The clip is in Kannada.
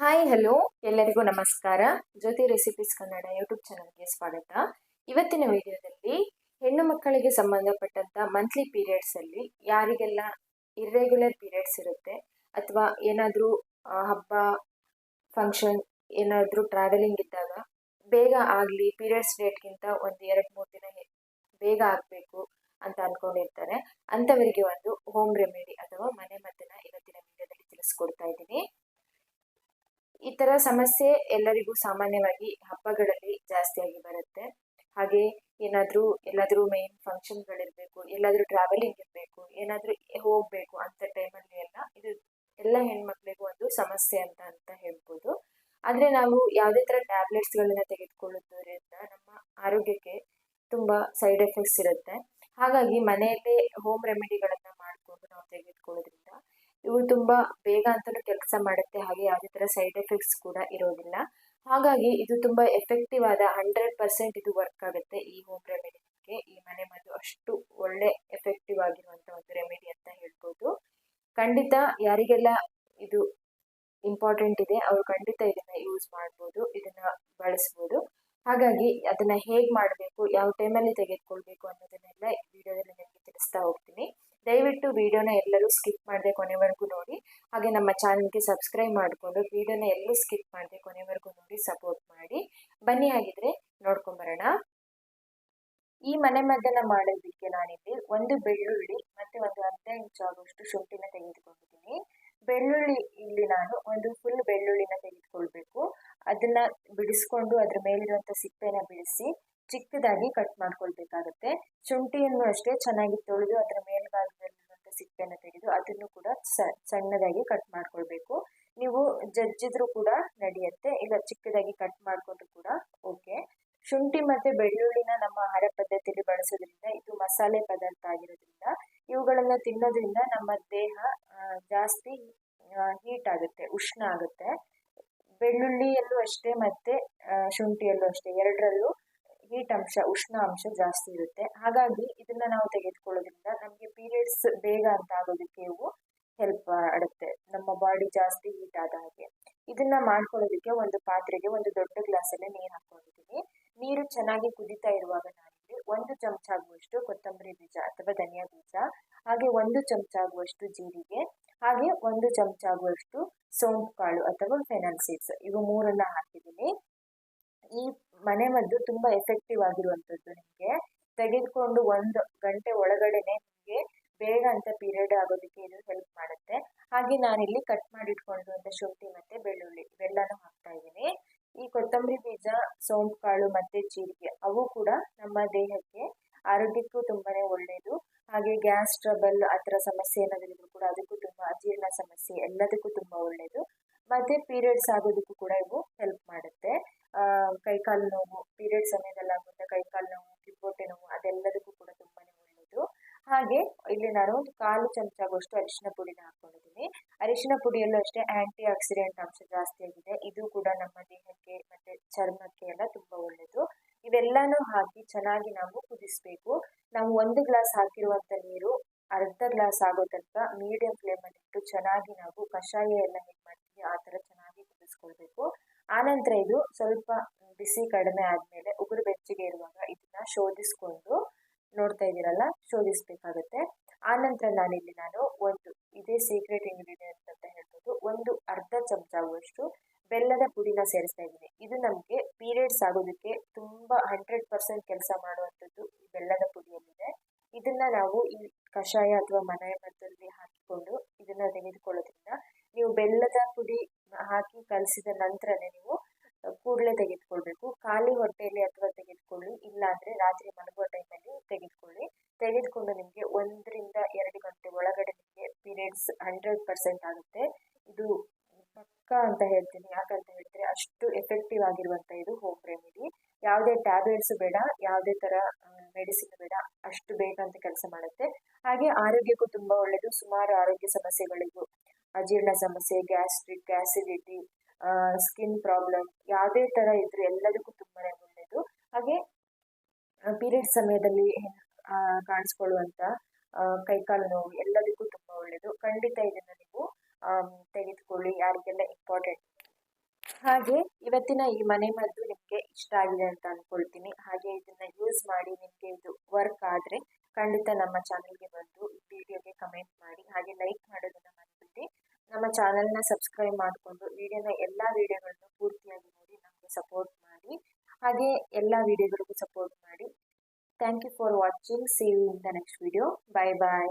ಹಾಯ್ ಹಲೋ ಎಲ್ಲರಿಗೂ ನಮಸ್ಕಾರ. ಜ್ಯೋತಿ ರೆಸಿಪೀಸ್ ಕನ್ನಡ ಯೂಟ್ಯೂಬ್ ಚಾನಲ್ಗೆ ಸ್ವಾಗತ. ಇವತ್ತಿನ ವಿಡಿಯೋದಲ್ಲಿ ಹೆಣ್ಣು ಮಕ್ಕಳಿಗೆ ಸಂಬಂಧಪಟ್ಟಂತ ಮಂತ್ಲಿ ಪೀರಿಯಡ್ಸಲ್ಲಿ ಯಾರಿಗೆಲ್ಲ ಇರ್ರೆಗ್ಯುಲರ್ ಪೀರಿಯಡ್ಸ್ ಇರುತ್ತೆ ಅಥವಾ ಏನಾದರೂ ಹಬ್ಬ ಫಂಕ್ಷನ್ ಏನಾದರೂ ಟ್ರಾವೆಲಿಂಗ್ ಇದ್ದಾಗ ಬೇಗ ಆಗಲಿ ಪೀರಿಯಡ್ಸ್ ಡೇಟ್ಗಿಂತ ಒಂದು ಎರಡು ಮೂರು ದಿನ ಬೇಗ ಆಗಬೇಕು ಅಂತ ಅಂದ್ಕೊಂಡಿರ್ತಾರೆ ಅಂಥವರಿಗೆ ಒಂದು ಹೋಮ್ ರೆಮಿಡಿ ಅಥವಾ ಮನೆ ಮದ್ದನ್ನ ಇವತ್ತಿನ ವಿಡಿಯೋದಲ್ಲಿ ತಿಳಿಸ್ಕೊಡ್ತಾ ಇದ್ದೀನಿ. ಈ ತರ ಸಮಸ್ಯೆ ಎಲ್ಲರಿಗೂ ಸಾಮಾನ್ಯವಾಗಿ ಹಬ್ಬಗಳಲ್ಲಿ ಜಾಸ್ತಿಯಾಗಿ ಬರುತ್ತೆ. ಹಾಗೆ ಏನಾದರೂ ಎಲ್ಲಾದರೂ ಮೇನ್ ಫಂಕ್ಷನ್ಗಳಿರಬೇಕು ಎಲ್ಲಾದರೂ ಟ್ರಾವೆಲಿಂಗ್ ಇರಬೇಕು, ಏನಾದರೂ ಹೋಗಬೇಕು ಅಂತ ಟೈಮಲ್ಲಿ ಎಲ್ಲ ಇದು ಎಲ್ಲ ಹೆಣ್ಮಕ್ಳಿಗೂ ಒಂದು ಸಮಸ್ಯೆ ಅಂತ ಅಂತ ಹೇಳ್ಬೋದು. ಆದರೆ ನಾವು ಯಾವುದೇ ಥರ ಟ್ಯಾಬ್ಲೆಟ್ಸ್ಗಳನ್ನ ತೆಗೆದುಕೊಳ್ಳೋದ್ರಿಂದ ನಮ್ಮ ಆರೋಗ್ಯಕ್ಕೆ ತುಂಬ ಸೈಡ್ ಎಫೆಕ್ಟ್ಸ್ ಇರುತ್ತೆ. ಹಾಗಾಗಿ ಮನೆಯಲ್ಲೇ ಹೋಮ್ ರೆಮಿಡಿಗಳನ್ನು ಮಾಡಿಕೊಂಡು ನಾವು ತೆಗೆದುಕೊಳ್ಳೋದ್ರಿಂದ ಇವು ತುಂಬ ಬೇಗ ಅಂತಲೂ ಕೆಲಸ ಮಾಡುತ್ತೆ, ಹಾಗೆ ಯಾವುದೇ ಥರ ಸೈಡ್ ಎಫೆಕ್ಟ್ಸ್ ಕೂಡ ಇರೋದಿಲ್ಲ. ಹಾಗಾಗಿ ಇದು ತುಂಬ ಎಫೆಕ್ಟಿವ್ ಆದ ಹಂಡ್ರೆಡ್ ಪರ್ಸೆಂಟ್ ಇದು ವರ್ಕ್ ಆಗುತ್ತೆ ಈ ಹೋಮ್ ರೆಮಿಡಿಗೆ ಈ ಮನೆ ಮದ್ದು ಅಷ್ಟು ಒಳ್ಳೆ ಎಫೆಕ್ಟಿವ್ ಆಗಿರುವಂಥ ಒಂದು ರೆಮಿಡಿ ಅಂತ ಹೇಳ್ಬೋದು. ಖಂಡಿತ ಯಾರಿಗೆಲ್ಲ ಇದು ಇಂಪಾರ್ಟೆಂಟ್ ಇದೆ, ಅವರು ಖಂಡಿತ ಇದನ್ನ ಯೂಸ್ ಮಾಡ್ಬೋದು, ಇದನ್ನ ಬಳಸ್ಬೋದು. ಹಾಗಾಗಿ ಅದನ್ನ ಹೇಗೆ ಮಾಡಬೇಕು, ಯಾವ ಟೈಮಲ್ಲಿ ತೆಗೆದುಕೊಳ್ಬೇಕು ಅನ್ನೋದನ್ನೆಲ್ಲ ಈ ವಿಡಿಯೋದಲ್ಲಿ ನಿಮಗೆ ತಿಳಿಸ್ತಾ ಹೋಗ್ತೀನಿ. ದಯವಿಟ್ಟು ವಿಡಿಯೋನ ಎಲ್ಲರೂ ಸ್ಕಿಪ್ ಮಾಡದೆ ಕೊನೆವರೆಗೂ ನೋಡಿ. ಹಾಗೆ ನಮ್ಮ ಚಾನಲ್ಗೆ ಸಬ್ಸ್ಕ್ರೈಬ್ ಮಾಡಿಕೊಂಡು ವಿಡಿಯೋನ ಎಲ್ಲೂ ಸ್ಕಿಪ್ ಮಾಡದೆ ಕೊನೆವರೆಗೂ ನೋಡಿ ಸಪೋರ್ಟ್ ಮಾಡಿ. ಬನ್ನಿ ಹಾಗಿದ್ರೆ ನೋಡ್ಕೊಂಬರೋಣ. ಈ ಮನೆ ಮದ್ದನ್ನ ಮಾಡೋದಕ್ಕೆ ನಾನಿಲ್ಲಿ ಒಂದು ಬೆಳ್ಳುಳ್ಳಿ ಮತ್ತೆ ಒಂದು ಅರ್ಧ ಇಂಚು ಆಗುವಷ್ಟು ಶುಂಠಿನ ತೆಗೆದುಕೊಂಡಿದ್ದೀನಿ. ಬೆಳ್ಳುಳ್ಳಿ ಇಲ್ಲಿ ನಾನು ಒಂದು ಫುಲ್ ಬೆಳ್ಳುಳ್ಳಿನ ತೆಗೆದುಕೊಳ್ಬೇಕು. ಅದನ್ನ ಬಿಡಿಸ್ಕೊಂಡು ಅದ್ರ ಮೇಲಿರುವಂಥ ಸಿಪ್ಪೆನ ಬಿಡಿಸಿ ಚಿಕ್ಕದಾಗಿ ಕಟ್ ಮಾಡ್ಕೊಳ್ಬೇಕಾಗತ್ತೆ. ಶುಂಠಿಯನ್ನು ಅಷ್ಟೇ ಚೆನ್ನಾಗಿ ತೊಳೆದು ಅದರ ಮೇಲ್ಭಾಗದಲ್ಲಿರುವಂಥ ಸಿಪ್ಪೆನ ತೆಗೆದು ಅದನ್ನು ಕೂಡ ಸಣ್ಣದಾಗಿ ಕಟ್ ಮಾಡ್ಕೊಳ್ಬೇಕು. ನೀವು ಜಜ್ಜಿದ್ರೂ ಕೂಡ ನಡೆಯುತ್ತೆ. ಇಲ್ಲ ಚಿಕ್ಕದಾಗಿ ಕಟ್ ಮಾಡಿಕೊಂಡ್ರು ಕೂಡ ಓಕೆ ಶುಂಠಿ ಮತ್ತೆ ಬೆಳ್ಳುಳ್ಳಿನ ನಮ್ಮ ಆಹಾರ ಪದ್ಧತಿಯಲ್ಲಿ ಬಳಸೋದ್ರಿಂದ ಇದು ಮಸಾಲೆ ಪದಾರ್ಥ ಆಗಿರೋದ್ರಿಂದ ಇವುಗಳನ್ನ ತಿನ್ನೋದ್ರಿಂದ ನಮ್ಮ ದೇಹ ಜಾಸ್ತಿ ಹೀಟ್ ಆಗುತ್ತೆ, ಉಷ್ಣ ಆಗುತ್ತೆ. ಬೆಳ್ಳುಳ್ಳಿಯಲ್ಲೂ ಅಷ್ಟೇ ಮತ್ತೆ ಶುಂಠಿಯಲ್ಲೂ ಅಷ್ಟೇ. ಎರಡರಲ್ಲೂ ಹೀಟ್ ಅಂಶ, ಉಷ್ಣ ಅಂಶ ಜಾಸ್ತಿ ಇರುತ್ತೆ. ಹಾಗಾಗಿ ಇದನ್ನ ನಾವು ತೆಗೆದುಕೊಳ್ಳೋದ್ರಿಂದ ನಮಗೆ ಪೀರಿಯಡ್ಸ್ ಬೇಗ ಅಂತ ಆಗೋದಕ್ಕೆ ಇವು ಹೆಲ್ಪ್ ಮಾಡುತ್ತೆ ನಮ್ಮ ಬಾಡಿ ಜಾಸ್ತಿ ಹೀಟ್ ಆದ ಹಾಗೆ. ಇದನ್ನ ಮಾಡ್ಕೊಳ್ಳೋದಕ್ಕೆ ಒಂದು ಪಾತ್ರೆಗೆ ಒಂದು ದೊಡ್ಡ ಗ್ಲಾಸಲ್ಲಿ ನೀರು ಹಾಕೊಂಡಿದ್ದೀನಿ ನೀರು ಚೆನ್ನಾಗಿ ಕುದಿತಾ ಇರುವಾಗ ನಾನಿಲ್ಲಿ ಒಂದು ಚಮಚ ಆಗುವಷ್ಟು ಕೊತ್ತಂಬರಿ ಬೀಜ ಅಥವಾ ಧನಿಯಾ ಬೀಜ, ಹಾಗೆ ಒಂದು ಚಮಚ ಆಗುವಷ್ಟು ಜೀರಿಗೆ, ಹಾಗೆ ಒಂದು ಚಮಚ ಆಗುವಷ್ಟು ಸೋಂಪು ಕಾಳು ಅಥವಾ ಫೆನಲ್ ಸೀಡ್ಸ್ ಇವು ಮೂರನ್ನ ಹಾಕಿದ್ದೀನಿ. ಈ ಮನೆ ಮದ್ದು ತುಂಬಾ ಎಫೆಕ್ಟಿವ್ ಆಗಿರುವಂಥದ್ದು ನಿಮಗೆ. ತೆಗೆದುಕೊಂಡು ಒಂದು ಗಂಟೆ ಒಳಗಡೆನೆ ನಿಮಗೆ ಬೇಗ ಅಂತ ಪೀರಿಯಡ್ ಆಗೋದಕ್ಕೆ ಇದು ಹೆಲ್ಪ್ ಮಾಡುತ್ತೆ. ಹಾಗೆ ನಾನಿಲ್ಲಿ ಕಟ್ ಮಾಡಿ ಅಂತ ಶುಂಠಿ ಮತ್ತೆ ಬೆಳ್ಳುಳ್ಳಿ ಇವೆಲ್ಲನೂ ಹಾಕ್ತಾ ಇದ್ದೀನಿ. ಈ ಕೊತ್ತಂಬರಿ ಬೀಜ ಸೋಂಪು ಕಾಳು ಮತ್ತೆ ಜೀರಿಗೆ ಅವು ಕೂಡ ನಮ್ಮ ದೇಹಕ್ಕೆ ಆರೋಗ್ಯಕ್ಕೂ ತುಂಬಾನೇ ಒಳ್ಳೆಯದು ಹಾಗೆ ಗ್ಯಾಸ್ ಟ್ರಬಲ್ ಆ ಥರ ಸಮಸ್ಯೆ ಏನಾದರೂ ಕೂಡ ಅದಕ್ಕೂ ತುಂಬ ಅಜೀರ್ಣ ಸಮಸ್ಯೆ ಎಲ್ಲದಕ್ಕೂ ತುಂಬ ಒಳ್ಳೆಯದು ಮತ್ತೆ ಪೀರಿಯಡ್ಸ್ ಆಗೋದಕ್ಕೂ ಕೂಡ ಇವು ಹೆಲ್ಪ್ ಮಾಡುತ್ತೆ. ಕೈಕಾಲು ನೋವು ಪೀರಿಯಡ್ ಸಮಯದಲ್ಲಿ ಆಗುವಂಥ ಕೈಕಾಲು ನೋವು ಕಿಬ್ಬೊಟ್ಟೆ ನೋವು, ಅದೆಲ್ಲದಕ್ಕೂ ಕೂಡ ತುಂಬಾ ಒಳ್ಳೆಯದು ಹಾಗೆ ಇಲ್ಲಿ ನಾನು ಒಂದು ಕಾಲು ಚಮಚ ಆಗುವಷ್ಟು ಅರಿಶಿನ ಪುಡಿನ ಹಾಕೊಂಡಿದ್ದೀನಿ. ಅರಿಶಿನ ಪುಡಿಯಲ್ಲೂ ಅಷ್ಟೇ ಆಂಟಿ ಆಕ್ಸಿಡೆಂಟ್ ಅಂಶ ಜಾಸ್ತಿ ಆಗಿದೆ. ಇದು ಕೂಡ ನಮ್ಮ ದೇಹಕ್ಕೆ ಮತ್ತೆ ಚರ್ಮಕ್ಕೆ ಎಲ್ಲ ತುಂಬಾ ಒಳ್ಳೆಯದು ಇವೆಲ್ಲನೂ ಹಾಕಿ ಚೆನ್ನಾಗಿ ನಾವು ಕುದಿಸ್ಬೇಕು. ನಾವು ಒಂದು ಗ್ಲಾಸ್ ಹಾಕಿರುವಂತ ನೀರು ಅರ್ಧ ಗ್ಲಾಸ್ ಆಗೋ ತನಕ ಮೀಡಿಯಂ ಫ್ಲೇಮಲ್ಲಿ ಇಟ್ಟು ಚೆನ್ನಾಗಿ ನಾವು ಕಷಾಯ ಎಲ್ಲ ಹೇಗೆ ಮಾಡ್ತೀವಿ, ಆ ಥರ ಆನಂತರ ಇದು ಸ್ವಲ್ಪ ಬಿಸಿ ಕಡಿಮೆ ಆದಮೇಲೆ ಉಗುರು ಬೆಚ್ಚಗೆ ಇರುವಾಗ ಇದನ್ನು ಶೋಧಿಸ್ಕೊಂಡು ನೋಡ್ತಾ ಇದ್ದೀರಲ್ಲ, ಶೋಧಿಸ್ಬೇಕಾಗುತ್ತೆ. ಆನಂತರ ನಾನಿಲ್ಲಿ ನಾನು ಒಂದು, ಇದೇ ಸೀಕ್ರೆಟ್ ಇಂಗ್ರೀಡಿಯೆಂಟ್ ಅಂತ ಹೇಳ್ಬೋದು, ಒಂದು ಅರ್ಧ ಚಮಚ ಆಗುವಷ್ಟು ಬೆಲ್ಲದ ಪುಡಿನ ಸೇರಿಸ್ತಾ ಇದ್ದೀನಿ. ಇದು ನಮಗೆ ಪೀರಿಯಡ್ಸ್ ಆಗೋದಕ್ಕೆ ತುಂಬ ಹಂಡ್ರೆಡ್ ಪರ್ಸೆಂಟ್ ಕೆಲಸ ಮಾಡುವಂಥದ್ದು ಈ ಬೆಲ್ಲದ ಪುಡಿಯಲ್ಲಿದೆ. ಇದನ್ನು ನಾವು ಈ ಕಷಾಯ ಅಥವಾ ಮನೆ ಮದ್ದಲ್ಲಿ ಹಾಕಿಕೊಂಡು ಇದನ್ನು ತೆಗೆದುಕೊಳ್ಳೋದ್ರಿಂದ ನೀವು ಬೆಲ್ಲದ ಪುಡಿ ಹಾಕಿ ಕಲಸಿದ ನಂತರನೇ ನೀವು ಕೂಡಲೇ ತೆಗೆದುಕೊಳ್ಬೇಕು. ಖಾಲಿ ಹೊಟ್ಟೆಯಲ್ಲಿ ಅಥವಾ ತೆಗೆದುಕೊಳ್ಳಿ, ಇಲ್ಲಾಂದರೆ ರಾತ್ರಿ ಮಲಗುವ ಟೈಮಲ್ಲಿ ತೆಗೆದುಕೊಳ್ಳಿ. ತೆಗೆದುಕೊಂಡು ನಿಮಗೆ ಒಂದರಿಂದ ಎರಡು ಗಂಟೆ ಒಳಗಡೆ ನಿಮಗೆ ಪೀರಿಯಡ್ಸ್ ಹಂಡ್ರೆಡ್ ಪರ್ಸೆಂಟ್ ಆಗುತ್ತೆ. ಇದು ಪಕ್ಕ ಅಂತ ಹೇಳ್ತೀನಿ. ಯಾಕಂತ ಹೇಳಿದ್ರೆ ಅಷ್ಟು ಎಫೆಕ್ಟಿವ್ ಆಗಿರುವಂಥ ಇದು ಹೋಮ್ ರೆಮಿಡಿ. ಯಾವುದೇ ಟ್ಯಾಬ್ಲೆಟ್ಸ್ ಬೇಡ, ಯಾವುದೇ ಥರ ಮೆಡಿಸಿನ್ ಬೇಡ, ಅಷ್ಟು ಬೇಕಂತ ಕೆಲಸ ಮಾಡುತ್ತೆ. ಹಾಗೆ ಆರೋಗ್ಯಕ್ಕೂ ತುಂಬ ಒಳ್ಳೆಯದು ಸುಮಾರು ಆರೋಗ್ಯ ಸಮಸ್ಯೆಗಳಿಗೂ ಅಜೀರ್ಣ ಸಮಸ್ಯೆ ಗ್ಯಾಸ್ಟ್ರಿಕ್ ಆ್ಯಸಿಡಿಟಿ ಸ್ಕಿನ್ ಪ್ರಾಬ್ಲಮ್ ಯಾವುದೇ ಥರ ಇದ್ರೆ ಎಲ್ಲದಕ್ಕೂ ತುಂಬಾ ಒಳ್ಳೆಯದು ಹಾಗೆ ಪೀರಿಯಡ್ ಸಮಯದಲ್ಲಿ ಕಾಣಿಸ್ಕೊಳ್ಳುವಂಥ ಕೈಕಾಲು ನೋವು ಎಲ್ಲದಕ್ಕೂ ತುಂಬ ಒಳ್ಳೆಯದು ಖಂಡಿತ ಇದನ್ನು ನೀವು ತೆಗೆದುಕೊಳ್ಳಿ, ಯಾರಿಗೆಲ್ಲ ಇಂಪಾರ್ಟೆಂಟ್ ಹಾಗೆ, ಇವತ್ತಿನ ಈ ಮನೆ ಮದ್ದು ನಿಮಗೆ ಇಷ್ಟ ಆಗಿದೆ ಅಂತ ಅನ್ಕೊಳ್ತೀನಿ. ಹಾಗೆ ಇದನ್ನ ಯೂಸ್ ಮಾಡಿ ನಿಮಗೆ ಇದು ವರ್ಕ್ ಆದರೆ ಖಂಡಿತ ನಮ್ಮ ಚಾನಲ್ಗೆ ಬಂದು ಈ ವಿಡಿಯೋಗೆ ಕಮೆಂಟ್ ಮಾಡಿ ಹಾಗೆ ಲೈಕ್ ಮಾಡೋದನ್ನ ಮರಿಬೇಡಿ ನಮ್ಮ ಚಾನಲ್ನ ಸಬ್ಸ್ಕ್ರೈಬ್ ಮಾಡಿಕೊಂಡು ವಿಡಿಯೋನ ಎಲ್ಲ ವಿಡಿಯೋಗಳನ್ನು ಪೂರ್ತಿಯಾಗಿ ನೋಡಿ ನಮಗೆ ಸಪೋರ್ಟ್ ಮಾಡಿ. ಹಾಗೆ ಎಲ್ಲ ವಿಡಿಯೋಗಳಿಗೂ ಸಪೋರ್ಟ್ ಮಾಡಿ. Thank you for watching see you in the next video bye bye